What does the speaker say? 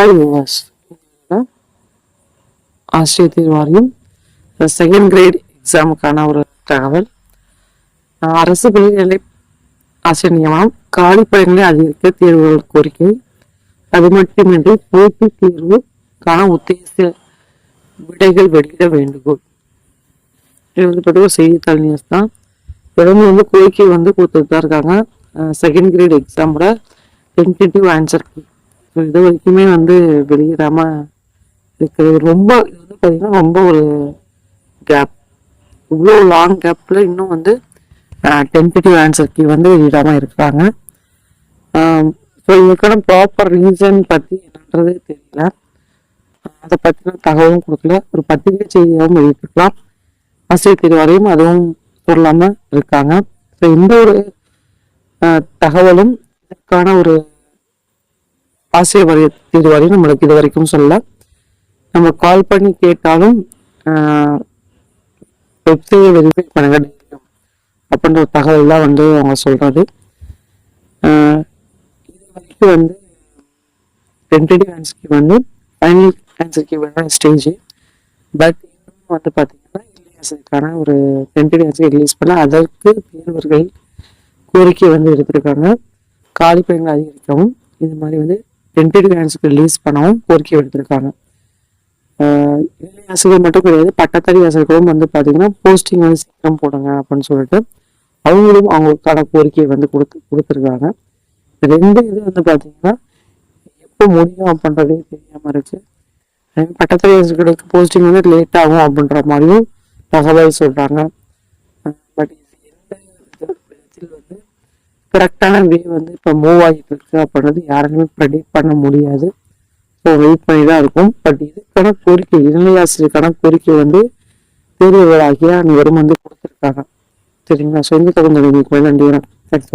Hi viewers ஆசிரியர் தேர்வாரியம் second grade எக்ஸாமுக்கான ஒரு தகவல் அரசு பள்ளிகளை ஆசிரியர் நியமனம் காலி பணிகளை அதிகரிக்க தேர்வுகள் கோரிக்கை அது மட்டுமின்றி போட்டித் தேர்வுக்கான உத்தேச விடைகள் வெளியிட வேண்டுகோள் இது வந்து ஒரு செய்தித்தாள் நியூஸ் தான் தொடர்ந்து வந்து கோரிக்கை வந்து கொடுத்துட்டு தான் இருக்காங்க செகண்ட் கிரேட் எக்ஸாமோட டென்டேட்டிவ் ஆன்சர் இது வரைக்குமே வந்து வெளியிடாமல் இருக்குது ரொம்ப இது வந்து பார்த்திங்கன்னா ரொம்ப ஒரு கேப் இவ்வளோ லாங் கேப்பில் இன்னும் வந்து டென்டேட்டிவ் ஆன்சர் கீ வந்து வெளியிடாமல் இருக்கிறாங்க. ஸோ இதுக்கான ப்ராப்பர் ரீசன் பற்றி என்னன்றதே தெரியல. அதை பற்றின தகவலும் கொடுக்கல. ஒரு பத்திரிகை செய்தியாகவும் வெளியிட்டிருக்கலாம். ஆசிரியர் தேர்வாரையும் அதுவும் சொல்லாமல் இருக்காங்க. ஸோ எந்த ஒரு தகவலும் இதற்கான ஒரு ஆசிரியர் வரைய வரையும் நம்மளுக்கு இது வரைக்கும் சொல்ல நம்ம கால் பண்ணி கேட்டாலும் வெப்சைட்டை வெரிஃபை பண்ணுங்க. அப்படின்ற ஒரு தகவல் தான் வந்து அவங்க சொல்றது. இது வரைக்கும் வந்து டென்டேட்டிவ் ஆன்சருக்கு வந்து ஃபைனல் ஆன்சருக்கு வேணும் ஸ்டேஜ் பட் இன்னும் வந்து பார்த்தீங்கன்னா இல்லையாசதுக்கான ஒரு டென்டேட்டிவ் ஆன்சர் ரிலீஸ் பண்ண அதற்கு தேர்வர்கள் கோரிக்கை வந்து எடுத்திருக்காங்க காலி அதிகரிக்கவும் இது மாதிரி வந்து டென்டேட்டிவ் ஆன்சருக்கு ரிலீஸ் பண்ணவும் கோரிக்கை விடுத்திருக்காங்க. இளநிலை ஆசிரியர் மட்டும் கிடையாது பட்டதாரி ஆசிரியர்களும் வந்து பார்த்தீங்கன்னா போஸ்டிங் வந்து சீக்கிரம் போடுங்க அப்படின்னு சொல்லிட்டு அவங்களும் அவங்களுக்கான கோரிக்கையை வந்து கொடுத்து கொடுத்துருக்காங்க. ரெண்டு இது வந்து பார்த்தீங்கன்னா எப்போ முடியும் அப்படின்றதே தெரியாமல் இருக்கு. அதே பட்டதாரி ஆசிரியர்களுக்கு போஸ்டிங் வந்து லேட் ஆகும் அப்படின்ற மாதிரியும் தகவல் சொல்கிறாங்க பட் இது எந்த வித- விதத்தில் வந்து கரெக்டான வே வந்து இப்போ மூவ் ஆகிட்டு இருக்கு அப்படின்றது யாராலுமே ப்ரெடிக்ட் பண்ண முடியாது. ஸோ வெயிட் பண்ணி தான் இருக்கும். பட் இதுக்கான கோரிக்கை இளநிலை ஆசிரியருக்கான கோரிக்கை வந்து தேர்வுகளாகிய அனைவரும் வந்து கொடுத்துருக்காங்க. சரிங்களா? ஸோ இந்த தகுந்த நன்றி. தேங்க்ஸ்